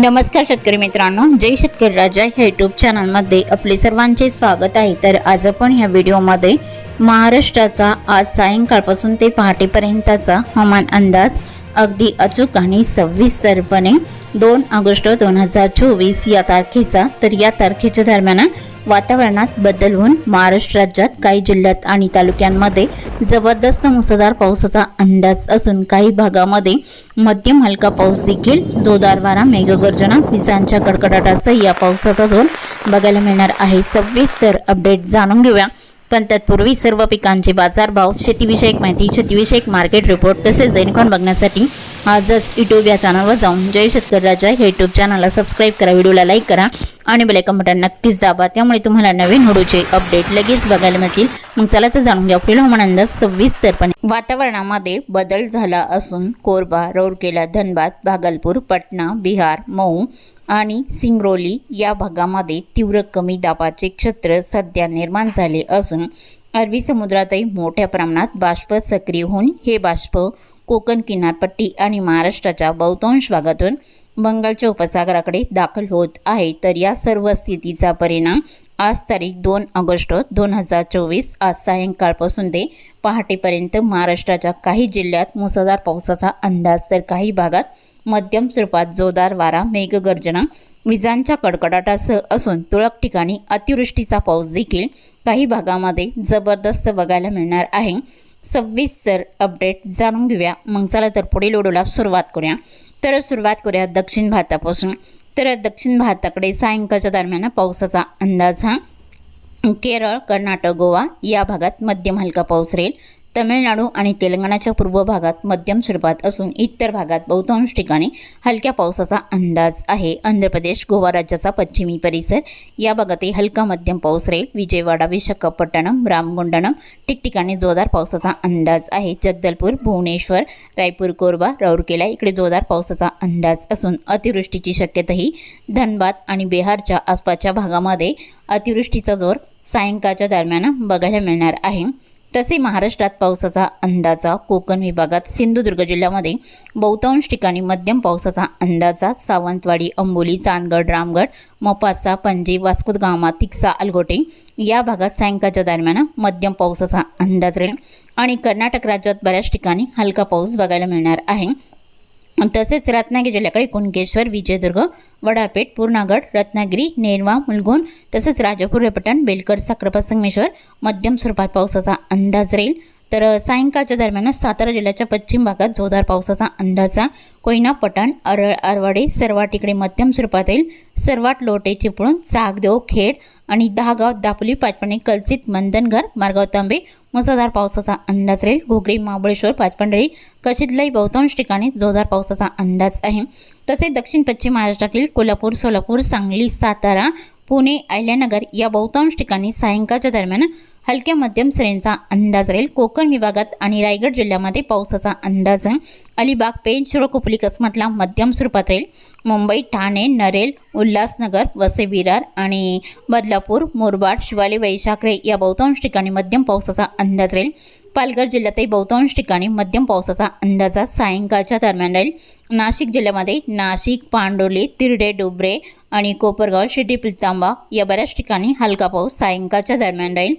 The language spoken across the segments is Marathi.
नमस्कार शेतकरी मित्रांनो जय शेतकरी राजा ह्या यूट्यूब चॅनलमध्ये आपले सर्वांचे स्वागत आहे. तर आज आपण ह्या व्हिडिओमध्ये महाराष्ट्राचा आज सायंकाळपासून ते पहाटेपर्यंतचा हवामान अंदाज अगदी अचूक आणि सविस्तरपणे दोन ऑगस्ट दोन हजार चोवीस या तारखेचा. तर या तारखेच्या दरम्यान वातावरणात बदल होऊन महाराष्ट्र राज्यात काही जिल्ह्यात आणि तालुक्यांमध्ये जबरदस्त मुसळधार पावसाचा अंदाज असून काही भागामध्ये मध्यम हलका पाऊस देखील जोरदार वारा मेघगर्जना विजांच्या कडकडाटासह या पावसाचा जोर बघायला मिळणार आहे. सविस्तर अपडेट जाणून घेऊया. पण तत्पूर्वी सर्व पिकांचे बाजारभाव शेतीविषयक माहिती शेतीविषयक मार्केट रिपोर्ट तसेच दैनिकॉन बघण्यासाठी आजच यूट्यूब या चॅनलवर जाऊन जय शेतकरी राजा हे यूट्यूब चॅनलला सबस्क्राईब करा व्हिडिओला लाईक करा आणि बेलायकन बटन नक्कीच दाबा. त्यामुळे तुम्हाला नवीन व्हिडिओचे अपडेट लगेच बघायला मिळतील. मग चला तर जाणून घ्या पुढील हवामान अंदाज सविस्तरपणे. वातावरणामध्ये बदल झाला असून कोरबा रौरकेला धनबाद भागलपूर पटना बिहार मऊ आणि सिंगरोली या भागामध्ये तीव्र कमी दाबाचे क्षेत्र सध्या निर्माण झाले असून अरबी समुद्रातही मोठ्या प्रमाणात बाष्प सक्रिय होऊन हे बाष्प कोकण किनारपट्टी आणि महाराष्ट्राच्या बहुतांश भागातून बंगालच्या उपसागराकडे दाखल होत आहे. तर या सर्व स्थितीचा परिणाम आज तारीख दोन ऑगस्ट दोन हजार चोवीस आज सायंकाळपासून ते पहाटेपर्यंत महाराष्ट्राच्या काही जिल्ह्यात मुसळधार पावसाचा अंदाज. तर काही भागात मध्यम स्वरूपात जोरदार वारा मेघगर्जना विजांच्या कडकडाटासह असून तुरळक ठिकाणी अतिवृष्टीचा पाऊस देखील काही भागामध्ये जबरदस्त बघायला मिळणार आहे. सविस्तर अपडेट जाणून घेऊया. मग चला तर पुढील व्हिडिओला सुरुवात करूया. तर सुरुवात करूया दक्षिण भारतापासून. तर दक्षिण भारताकडे सायंकाळच्या दरम्यान पावसाचा अंदाज हा. केरळ कर्नाटक गोवा या भागात मध्यम हलका पाऊस राहील. तमिळनाडू आणि तेलंगणाच्या पूर्व भागात मध्यम स्वरूपात असून इतर भागात बहुतांश ठिकाणी हलक्या पावसाचा अंदाज आहे. आंध्र प्रदेश गोवा राज्याचा पश्चिमी परिसर. या भागातही हलका मध्यम पाऊस राहील. विजयवाडा विशाखापट्टणम रामगुंडणम ठिकठिकाणी जोरदार पावसाचा अंदाज आहे. जगदलपूर भुवनेश्वर रायपूर कोरबा राऊरकेला इकडे जोरदार पावसाचा अंदाज असून अतिवृष्टीची शक्यताही धनबाद आणि बिहारच्या आसपासच्या भागामध्ये अतिवृष्टीचा जोर सायंकाळच्या दरम्यान बघायला मिळणार आहे. तसे महाराष्ट्रात पावसाचा अंदाजा कोकण विभागात सिंधुदुर्ग जिल्ह्यामध्ये बहुतांश ठिकाणी मध्यम पावसाचा अंदाजा सावंतवाडी अंबोली चांदगड रामगड मोपासा पणजी वास्कोदगामा तिक्सा अलगोटे या भागात सायंकाळच्या दरम्यान मध्यम पावसाचा अंदाज राहील. आणि कर्नाटक राज्यात बऱ्याच ठिकाणी हलका पाऊस बघायला मिळणार आहे. तसेच रत्नागिरी जिल्ह्याकडे कुणकेश्वर विजयदुर्ग वडापेठ पूर्णागड रत्नागिरी नेरवा मुलगुण तसेच राजापूर रेपटण बेलकर साखरपा संगमेश्वर मध्यम स्वरूपात पावसाचा अंदाज राहील. तर सायंकाळच्या दरम्यान सातारा जिल्ह्याच्या पश्चिम भागात जोरदार पावसाचा अंदाजा कोयना पटण अरळ अरवाडे सर्वाट इकडे मध्यम स्वरूपात येईल सर्वाट लोटे चिपळूण चाकदेव खेड आणि दहागाव दापोली पाचपणे कलसित मंदनघर मारगाव तांबे मुसळधार पावसाचा अंदाज राहील. घोगरी महाबळेश्वर पाचपंढरी कशिदलाई बहुतांश ठिकाणी जोरदार पावसाचा अंदाज आहे. तसेच दक्षिण पश्चिम महाराष्ट्रातील कोल्हापूर सोलापूर सांगली सातारा पुणे अहिल्यानगर या बहुतांश ठिकाणी सायंकाळच्या दरम्यान हलक्या मध्यम श्रेणीचा अंदाज राहील. कोकण विभागात आणि रायगड जिल्ह्यामध्ये पावसाचा अंदाज अलिबाग अलिबाग पेण शिरोकोपली कसमतला मध्यम स्वरूपात राहील. मुंबई ठाणे नरेल उल्हासनगर वसे विरार आणि बदलापूर मुरबाड शिवाली वैशाखरे या बहुतांश ठिकाणी मध्यम पावसाचा अंदाज राहील. पालघर जिल्ह्यातही बहुतांश ठिकाणी मध्यम पावसाचा अंदाजा सायंकाळच्या दरम्यान राहील. नाशिक जिल्ह्यामध्ये नाशिक पांडोली तिरडे डोबरे आणि कोपरगाव शिर्डी पिलतांबा या बऱ्याच ठिकाणी हलका पाऊस सायंकाळच्या दरम्यान राहील.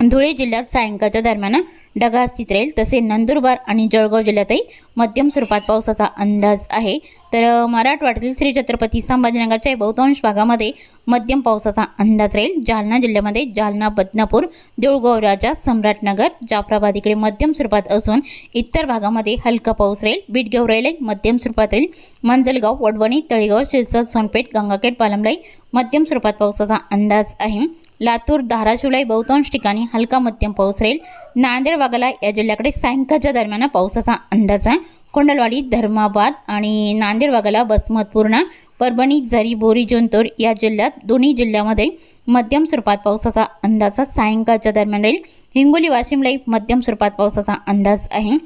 धुळे जिल्ह्यात सायंकाळच्या दरम्यान ढगाळ स्थित राहील. तसे नंदुरबार आणि जळगाव जिल्ह्यातही मध्यम स्वरूपात पावसाचा अंदाज आहे. तर मराठवाड्यातील श्री छत्रपती संभाजीनगरच्या बहुतांश भागामध्ये मध्यम पावसाचा अंदाज राहील. जालना जिल्ह्यामध्ये जालना बदनापूर देऊळगाव राजा सम्राटनगर जाफराबाद इकडे मध्यम स्वरूपात असून इतर भागामध्ये हलका पाऊस राहील. बिटगाव राहिले मध्यम स्वरूपात राहील. मंजलगाव वडवणी तळेगाव शिरसर सोनपेठ गंगाखेड पालमलाई मध्यम स्वरूपात पावसाचा अंदाज आहे. लातूर धाराशिवलाई बहुतांश ठिकाणी हलका मध्यम पाऊस राहील. नांदेड वाघाला या जिल्ह्याकडे सायंकाळच्या दरम्यान पावसाचा अंदाज आहे. कोंडलवाडी धर्माबाद आणि नांदेड वाघाला बसमतपूर्णा परभणी झरी बोरी जोंतोर या जिल्ह्यात दोन्ही जिल्ह्यामध्ये मध्यम स्वरूपात पावसाचा अंदाज सायंकाळच्या दरम्यान राहील. हिंगोली वाशिमलाई मध्यम स्वरूपात पावसाचा अंदाज आहे.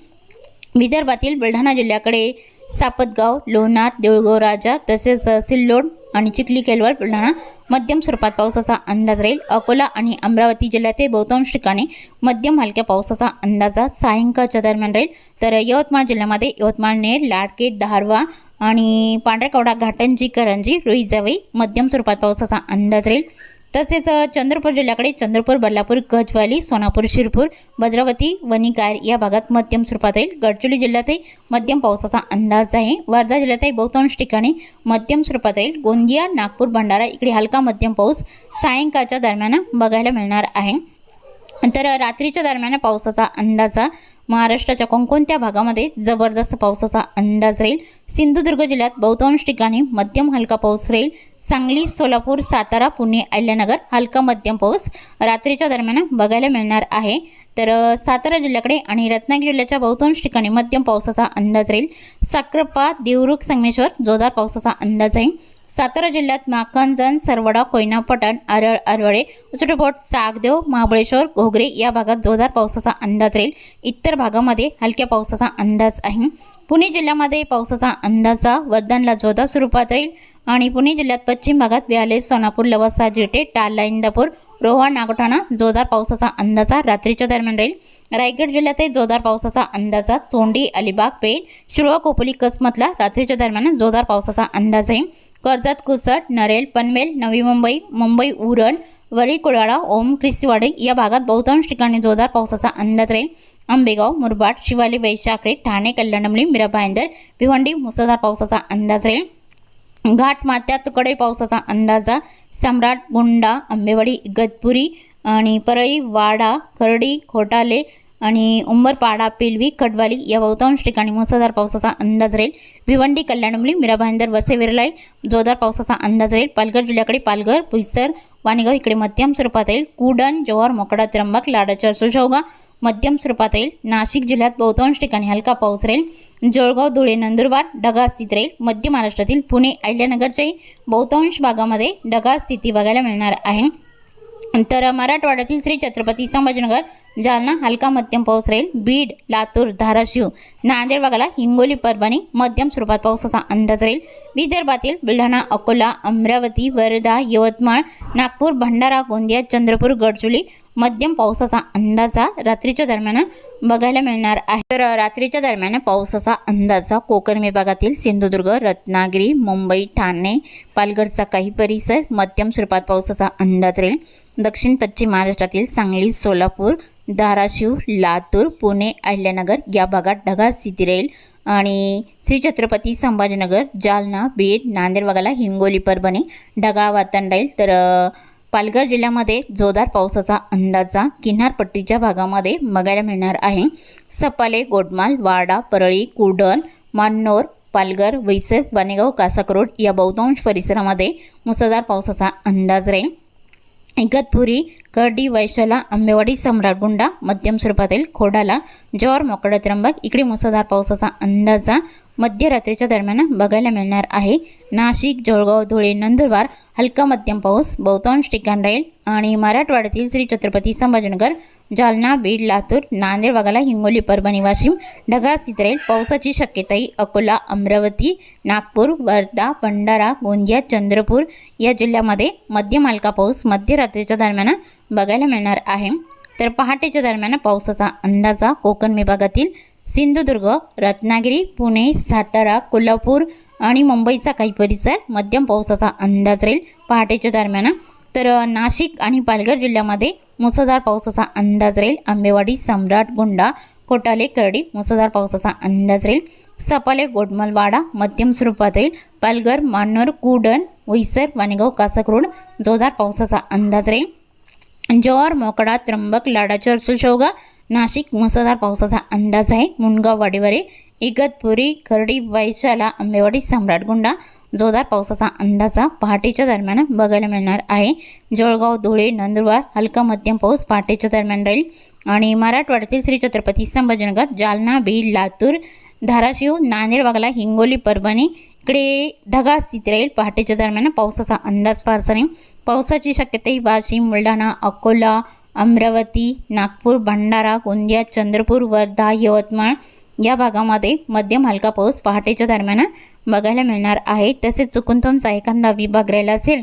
विदर्भातील बुलढाणा जिल्ह्याकडे सापतगाव लोणार देऊळगाव राजा तसेच सिल्लोड आणि चिखली केलवड बुलढाणा मध्यम स्वरूपात पावसाचा अंदाज राहील. अकोला आणि अमरावती जिल्ह्यातील बहुतांश ठिकाणी मध्यम हलक्या पावसाचा अंदाजा सायंकाळच्या दरम्यान राहील. तर यवतमाळ जिल्ह्यामध्ये यवतमाळ नेर लाडके धारवा आणि पांढरकवडा घाटंजी करंजी रुईजावई मध्यम स्वरूपात पावसाचा अंदाज राहील. तसेच चंद्रपूर जिल्ह्याकडे चंद्रपूर बल्लापूर गजवाली सोनापूर शिरपूर भद्रावती वनिकार या भागात मध्यम स्वरूपात राहील गडचिरोली जिल्ह्यातही मध्यम पावसाचा अंदाज आहे. वर्धा जिल्ह्यातही बहुतांश ठिकाणी मध्यम स्वरूपात राहील गोंदिया नागपूर भंडारा इकडे हलका मध्यम पाऊस सायंकाळच्या दरम्यान बघायला मिळणार आहे. तर रात्रीच्या दरम्यान पावसाचा अंदाजा महाराष्ट्राच्या कोणकोणत्या भागामध्ये जबरदस्त पावसाचा अंदाज राहील? सिंधुदुर्ग जिल्ह्यात बहुतांश ठिकाणी मध्यम हलका पाऊस राहील. सांगली सोलापूर सातारा पुणे अहिल्यानगर हलका मध्यम पाऊस रात्रीच्या दरम्यान बघायला मिळणार आहे. तर सातारा जिल्ह्याकडे आणि रत्नागिरी जिल्ह्याच्या बहुतांश ठिकाणी मध्यम पावसाचा अंदाज राहील. साक्रप्पा देवरुख संगमेश्वर जोरदार पावसाचा अंदाज आहे. सातारा जिल्ह्यात माखणजण सरवडा कोयना पटण आरळ आरवळे उचटपोट सागदेव महाबळेश्वर घोगरे या भागात जोरदार पावसाचा अंदाज राहील. इतर भागामध्ये हलक्या पावसाचा अंदाज आहे. पुणे जिल्ह्यामध्ये पावसाचा अंदाजा वर्धनला जोरदार स्वरूपात राहील आणि पुणे जिल्ह्यात पश्चिम भागात व्याले सोनापूर लवसा जिटे टाला इंदापूर रोहा नागोठाणा जोरदार पावसाचा अंदाजा रात्रीच्या दरम्यान राहील. रायगड जिल्ह्यातही जोरदार पावसाचा अंदाजा चोंडी अलिबाग पेण शिरोळा कोपोली कसमतला रात्रीच्या दरम्यान जोरदार पावसाचा अंदाज आहे. कर्जत कुसट नरेल पनवेल नवी मुंबई मुंबई उरण वरी कोळाडा ओम ख्रिस्तीवाडी या भागात बहुतांश ठिकाणी जोरदार पावसाचा अंदाज राहील आंबेगाव मुरबाड शिवाली वैशाखरे ठाणे कल्याणमली मीरा भाईंदर भिवंडी मुसळधार पावसाचा अंदाज राहील घाटमात्या तुकडे पावसाचा अंदाजा सम्राट गुंडा आंबेवाडी इगतपुरी आणि परळी वाडा खर्डी खोटाले आणि उंबरपाडा पिलवी कडवाली या बहुतांश ठिकाणी मुसळधार पावसाचा अंदाज राहील. भिवंडी कल्याणमली मीरा भाईंदर वसे विरलाई जोरदार पावसाचा अंदाज राहील. पालघर जिल्ह्याकडे पालघर पुईसर वाणीगाव इकडे मध्यम स्वरूपात राहील. कुडण जोहर मोकडा त्र्यंबक लाडाच्या सुशोगा मध्यम स्वरूपात राहील. नाशिक जिल्ह्यात बहुतांश ठिकाणी हलका पाऊस राहील. जळगाव धुळे नंदुरबार ढगास्थित राहील. मध्य महाराष्ट्रातील पुणे अहिल्यानगरच्याही बहुतांश भागामध्ये ढगाळ स्थिती बघायला मिळणार आहे. तर मराठवाड्यातील श्री छत्रपती संभाजीनगर जालना हलका मध्यम पाऊस राहील. बीड लातूर धाराशिव नांदेड वगळा हिंगोली परभणी मध्यम स्वरूपात पावसाचा अंदाज राहील. विदर्भातील बुलढाणा अकोला अमरावती वर्धा यवतमाळ नागपूर भंडारा गोंदिया चंद्रपूर गडचोली मध्यम पावसाचा अंदाजा रात्रीच्या दरम्यान बघायला मिळणार आहे. तर रात्रीच्या दरम्यान पावसाचा अंदाजा कोकण विभागातील सिंधुदुर्ग रत्नागिरी मुंबई ठाणे पालघरचा काही परिसर मध्यम स्वरूपात पावसाचा अंदाज राहील. दक्षिण पश्चिम महाराष्ट्रातील सांगली सोलापूर धाराशिव लातूर पुणे अहिल्यानगर या भागात ढगाळ स्थिती राहील. आणि श्री छत्रपती संभाजीनगर जालना बीड नांदेड भागाला हिंगोली परभणी ढगाळ वातावरण राहील. तर पालघर जिल्ह्यामध्ये जोरदार पावसाचा अंदाजा किनारपट्टीच्या भागामध्ये बघायला मिळणार आहे. सपाले गोडमाल वाडा परळी कुडण मान्नोर पालघर वैसे वाणेगाव कासाकरोड या बहुतांश परिसरामध्ये मुसळधार पावसाचा अंदाज राहील. इगतपुरी कर्डी वैशाला आंबेवाडी सम्राटगुंडा मध्यम स्वरूपातील खोडाला जोर मोकडा त्र्यंबक इकडे मुसळधार पावसाचा अंदाजा मध्यरात्रीच्या दरम्यान बघायला मिळणार आहे. नाशिक जळगाव धुळे नंदुरबार हलका मध्यम पाऊस बहुतांश ठिकाण राहील आणि मराठवाड्यातील श्री छत्रपती संभाजीनगर जालना बीड लातूर नांदेड वगळा हिंगोली परभणी वाशिम ढगाळ स्थित राहील. पावसाची शक्यताही अकोला अमरावती नागपूर वर्धा भंडारा गोंदिया चंद्रपूर या जिल्ह्यामध्ये मध्यम हलका पाऊस मध्यरात्रीच्या दरम्यान बघायला मिळणार आहे. तर पहाटेच्या दरम्यान पावसाचा अंदाजा कोकण विभागातील सिंधुदुर्ग रत्नागिरी पुणे सातारा कोल्हापूर आणि मुंबईचा काही परिसर मध्यम पावसाचा अंदाज राहील पहाटेच्या दरम्यान. तर नाशिक आणि पालघर जिल्ह्यामध्ये मुसळधार पावसाचा अंदाज राहील. आंबेवाडी सम्राट गुंडा कोटाले करडी मुसळधार पावसाचा अंदाज राहील. सपाले गोडमलवाडा मध्यम स्वरूपात राहील. पालघर मान्नर कुडण वैसर वाणेगाव कासकरोड जोरदार पावसाचा अंदाज राहील. जव्हार मोकडा त्र्यंबक लाडाचर सुशोगा नाशिक मुसळधार पावसाचा अंदाज आहे. मुनगाव वाडीवरे इगतपुरी खर्डी वैशाला आंबेवाडी सम्राटगुंडा जोरदार पावसाचा अंदाजा पहाटेच्या दरम्यान बघायला मिळणार आहे. जळगाव धुळे नंदुरबार हलका मध्यम पाऊस पहाटेच्या दरम्यान राहील. आणि मराठवाड्यातील श्री छत्रपती संभाजीनगर जालना बीड लातूर धाराशिव नांदेड वागला हिंगोली परभणी इकडे ढगाळ स्थिती राहील. पहाटेच्या दरम्यान पावसाचा अंदाज फारसा नाही. पावसाची शक्यताही वाशिम बुलढाणा अकोला अमरावती नागपूर भंडारा गोंदिया चंद्रपूर वर्धा यवतमाळ या भागामध्ये मध्यम हलका पाऊस पहाटेच्या दरम्यान बघायला मिळणार आहे. तसेच चुकून तुमचा एखादा विभाग राहिला असेल